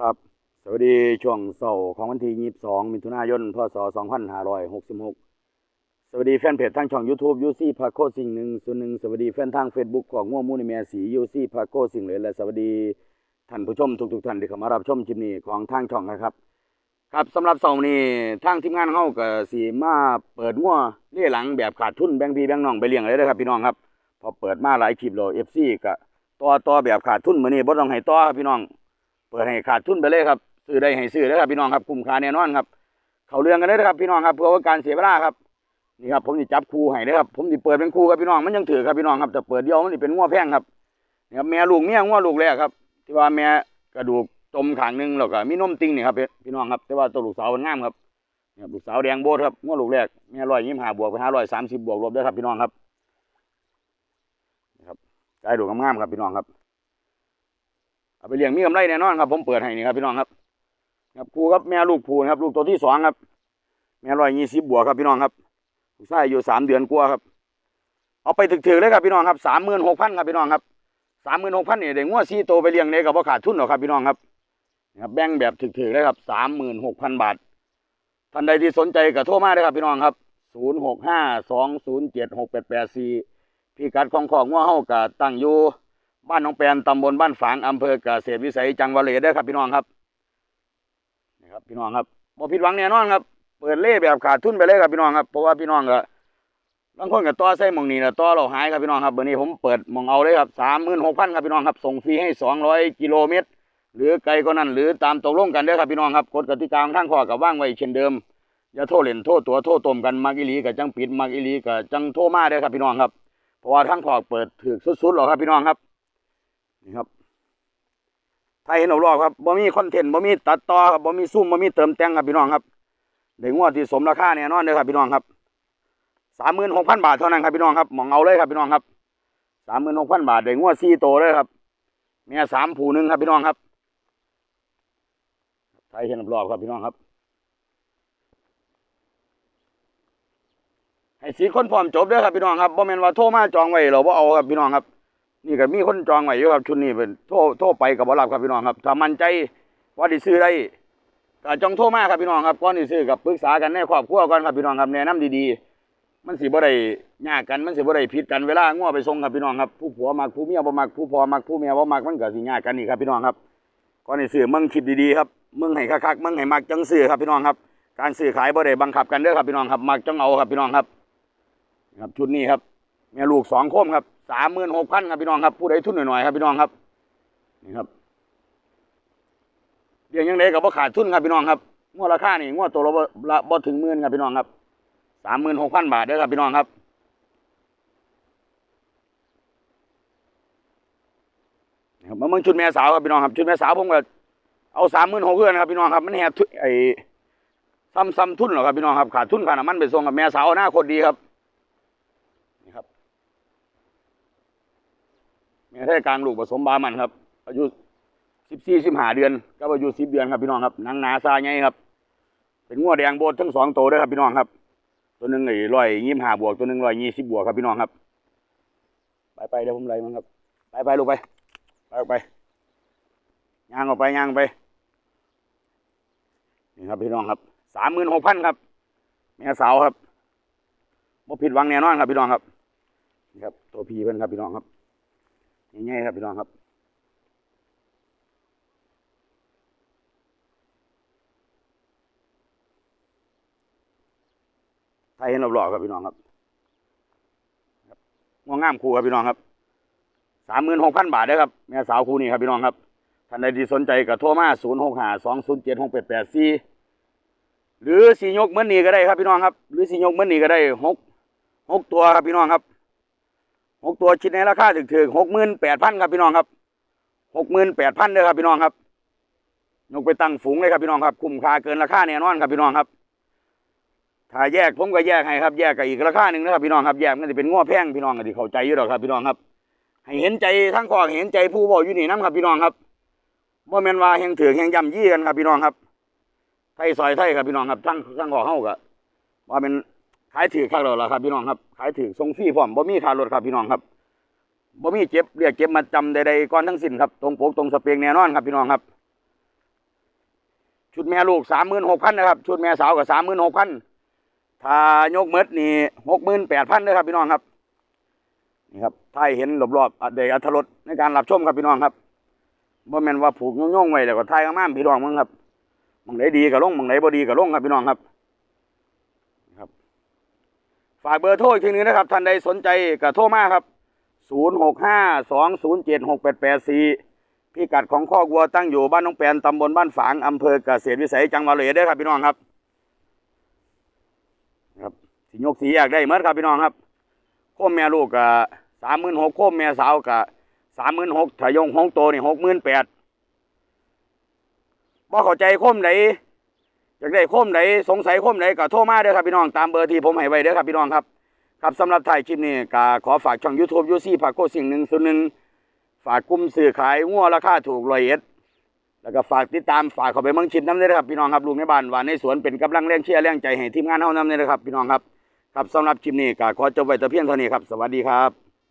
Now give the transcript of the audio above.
ครับ สวัสดีช่วงเสาร์ของวันที่ 22 มิถุนายน พศ 2566 สวัสดีแฟนเพจทางช่อง YouTube ยูซี่พาโคสิ่งหนึ่งส่วนหนึ่งสวัสดีแฟนทาง Facebook ของง่วงมูนิเมียสียูซี่พาโคสิ่งเลยและสวัสดีท่านผู้ชมทุกๆท่านที่เข้ามารับชมคลิปนี้ของทางช่องนะครับ ครับสำหรับเสาร์นี้ทางทีมงานเฮาก็สิมาเปิดงัวเลี่ยหลังแบบขาดทุนแบงพีแบงน้องไปเลี้ยงเลยเด้อครับพี่น้องครับพอเปิดมาหลายคลิปแล้ว FC ก็ต่อต่อแบบขาดทุนเหมือนี้บ่ต้องให้ต่อครับพี่น้อง เปิดให้ขาดทุนไปเลยครับซื้อได้ให้ซื้อเลยครับพี่น้องครับคุ้มค่าแน่นอนครับ เขาเรื่องกันเลยครับพี่น้องครับเพื่อว่าการเสียเวลาครับนี่ครับผมจะจับคู่ให้เลยครับผมจะเปิดเป็นคู่ครับพี่น้องมันยังถือครับพี่น้องครับแต่เปิดเดียวมันจะเป็นง้อแพงครับนี่ครับแม่ลูกเมียง้อลูกแรกครับ ที่ว่าแม่กระดูกจมขางหนึงแล้วก็มีนมติงนี่ครับพี่น้องครับแต่ว่าตัวลูกสาวมันงามครับนี่ครับลูกสาวแดงโบดครับง้อลูกแรกแม่ร้อยยี่สิบห้าบวกไปห้าร้อยสามสิบบวกลบด้ครับพี่น้องครับนี่ครับใจดูงามๆครับพี่น้องครับ เอาไปเลี้ยงมีกำไรแน่นอนครับ ผมเปิดให้นี่ครับพี่น้องครับ ครับครูครับแม่ลูกผูนะครับ ลูกตัวที่สองครับ แม่ร้อยยี่สิบบวกครับพี่น้องครับลูกชายอยู่สามเดือนกว่าครับ เอาไปถึกๆเลยครับพี่น้องครับสามหมื่นหกพันครับพี่น้องครับสามหมื่นหกพันเนี่ยเด็กงัวซีโตไปเลี้ยงเนี่ยกับว่าขาดทุนหรอกครับพี่น้องครับนะครับแบ่งแบบถึกๆเลยครับสามหมื่นหกพันบาทท่านใดที่สนใจก็โทรมาเลยครับพี่น้องครับศูนย์หกห้าสองศูนย์เจ็ดหกแปดแปดสี่พี่กัดของของงัวเฮากับตั้งอยู่ บ้านหนองแปนตำบลบ้านฝางอำเภอเกษตรวิสัยจังหวัดเลยเด้ครับพี่น้องครับนี่ครับพี่น้องครับบ่ผิดหวังแน่นอนครับ เปิดเล่แบบขาดทุนไปเลยครับพี่น้องครับเพราะว่าพี่น้องก็บางคนก็ต่อใส่มองนี้นะต่อเราหายครับพี่น้องครับเบอร์นี้ผมเปิดมองเอาเลยครับสามหมื่นหกพันครับพี่น้องครับส่งฟรีให้สองร้อยกิโลเมตร หรือไกลก็นั้นหรือตามตกลงกันเด้ครับพี่น้องครับกฎกติกาของทางข้อกับว่างไว้เช่นเดิมอย่าโทษเล่นโทษตัวโทษตมกันมักอีหลีกับจังปิดมักอีหลีกับจังโทรมาเด้ครับพี่น้องครับเพราะว่าทางข้อเปิดถือสุดๆหรอครับพี่น้องครับ นี่ครับไทยเห็นเอารอบครับบ่มีคอนเทนต์บ่มีตัดต่อครับบ่มีซุ่มบ่มีเติมแต่งครับพี่น้องครับได้งวดที่สมราคาแน่นอนเลยครับพี่น้องครับสามหมื่นหกพันบาทเท่านั้นครับพี่น้องครับมองเอาเลยครับพี่น้องครับสามหมื่นหกพันบาทได้งวดสี่โตเลยครับเมียสามผูหนึ่งครับพี่น้องครับไทยเห็นเอารอบครับพี่น้องครับ ให้สีคนพร้อมจบด้อครับพี่น้องครับบ่แม่นว่าโทรมาจองไว้เราบ่เอาครับพี่น้องครับ นี่ก็มีคนจองไว้อยู่ครับชุดนี้เป็นโทรโทรไปกับบรับครับพี่น้องครับถ้ามั่นใจว่าด้ซื้อได้ก็จองโทรมาครับพี่น้องครับก่อนที่ซื้อกับปรึกษากันในครอบครัวก่อนครับพี่น้องครับแนะนำดีๆ มันสิบ่ได้ยากกันมันสิบ่ได้ผิดกันเวลางัวไปส่งครับพี่น้องครับผู้ผัวมักผู้เมียบ่มักผู้พ่อมักผู้เมียบ่มักมันก็สิยากกันนี่ครับพี่น้องครับก่อนที่ซื้อมึงคิดดีๆครับมึงให้คักๆมึงให้มักจังซื้อครับพี่น้องครับ การซื้อขายบ่ได้บังคับกันเด้อครับพี่น้องครับมักจังเอาครับพี่น้องครับ ครับชุดนี้ครับ แม่ลูกสองโคมครับสามหมื่นหกพันครับพี่น้องครับผู้ใดทุนหน่อยๆครับพี่น้องครับนี่ครับเดี๋ยวยังไงกับว่าขาดทุนครับพี่น้องครับงวดราคานี่งวดตัวละบ่ละบ่ถึงหมื่นครับพี่น้องครับสามหมื่นหกพันบาทเด้อครับพี่น้องครับนี่ครับมาเมืองชุดแม่สาวครับพี่น้องครับชุดแม่สาวผมก็เอาสามหมื่นหกเพื่อนครับพี่น้องครับมันแหบไอ้ซ้ำซ้ำทุนเหรอครับพี่น้องครับขาดทุนขาดน้ำมันไปส่งกับแม่สาวหน้าโคตรดีครับ นี่ครับ แท้กลางลูกผสมบามันครับ อายุสิบสี่สิบห้าเดือนกับอายุสิบเดือนครับพี่น้องครับหนังหนาซาไงครับ เป็นงัวแดงโบดทั้งสองตัวด้วยครับพี่น้องครับ ตัวหนึ่งไอ้ร้อยยี่สิบห้าบวกตัวหนึ่งร้อยยี่สิบบวกครับพี่น้องครับ ไปไปเดี๋ยวผมไล่มันครับ ไปไปลูกไปไปออกไปย่างออกไปย่างไปนี่ครับพี่น้องครับสามหมื่นหกพันครับแม่สาวครับบ่ผิดหวังแน่นอนครับพี่น้องครับนี่ครับ ตัวพีเพิ่นครับพี่น้องครับ ง่ายๆครับพี่น้องครับไทยเห็นรอบๆครับพี่น้องครับงวงงามคู่ครับพี่น้องครับสามหมื่นหกพันบาทเด้อครับแม่สาวคู่นี้ครับพี่น้องครับท่านใดที่สนใจก็โทรมาศูนย์หกห้าสองศูนย์เจ็ดหกแปดแปดสี่หรือสียกเมือนนี้ก็ได้ครับพี่น้องครับ หรือสียกเมือนนี้ก็ได้หกหกตัวครับพี่น้องครับ หกตัวชิ้นในราคาถึงถึงหกหมื่นแปดพันครับพี่น้องครับหกหมื่นแปดพันเด้อครับพี่น้องครับยกไปตั้งฝูงเลยครับพี่น้องครับคุ้มค่าเกินราคาแน่นอนครับพี่น้องครับถ้าแยกผมก็แยกให้ครับแยกกับอีกราคาหนึ่งนะครับพี่น้องครับแยกมันจะเป็นง้อแพงพี่น้องก็ที่เข้าใจอยู่หรอกครับพี่น้องครับ ให้เห็นใจทั้งคอเห็นใจผู้บอกอยู่นี่น้ำครับพี่น้องครับว่าแมนว่าแหงถือแหงย่ำยี่กันครับพี่น้องครับไทยซอยไทยครับพี่น้องครับทั้งทั้งคอเฮาก็ว่าเป็น ขายถือข้างเราละครับพี่น้องครับ ขายถือทรงฟรีพร้อมบ่มีค่ารถครับพี่น้องครับบ่มีเจ็บเรียกเจ็บมาจำใดๆก่อนทั้งสิ้นครับตรงปกตรงสเปกแน่นอนครับพี่น้องครับ ชุดแม่ลูกสามหมื่นหกพันนะครับ ชุดแม่สาวก็สามหมื่นหกพันถ้ายกเม็ดนี่หกหมื่นแปดพันนะครับพี่น้องครับนี่ครับถ้าเห็นรอบๆอะเดอัธรสในการรับชมครับพี่น้องครับบ่แม่นว่าผูกโย่งๆไว้แล้วก็ทายงามๆพี่น้องมึงครับมึงไหนดีก็ลงมึงไหนบ่ดีก็ลงครับพี่น้องครับ ฝากเบอร์โทรอีกทีนึงนะครับท่านใดสนใจก็โทรมาครับ 0652076884 พิกัดของข้อกวัวตั้งอยู่บ้านน้องแปนตำบลบ้านฝางอำเภอเกษตรวิสัยจังหวัดเลยเด้ครับพี่น้องครับครับสิยกสีอยากได้เมื่อครับพี่น้องครับโคมแม่ลูกกะสามหมื่นหกโคมแม่สาวกะสามหมื่นหกถ้ายงหงโตนี่หกหมื่นแปดบ่เข้าใจโคมไหน อยากได้โคมไหนสงสัยโคมไหนก็โทรมาเด้อครับพี่น้องตามเบอร์ที่ผมให้ไว้เด้อครับพี่น้องครับครับสำหรับถ่ายคลิปนี้ก็ขอฝากช่อง YouTube ยูซี่พาโกสิ่งหนึ่งส่วนหนึ่งฝากกลุ่มสื่อขายงัวราคาถูกรอยเอ็ดแล้วก็ฝากติดตามฝากเข้าไปเมืองชิดน้ำเลยนะครับพี่น้องครับลุงในบ้านว่าในสวนเป็นกำลังแรงเชียร์แรงใจให้ทีมงานเฮาน้ำเลยนะครับพี่น้องครับครับสำหรับคลิปนี้ก็ขอจบไว้แต่เพียงเท่านี้ครับสวัสดีครับ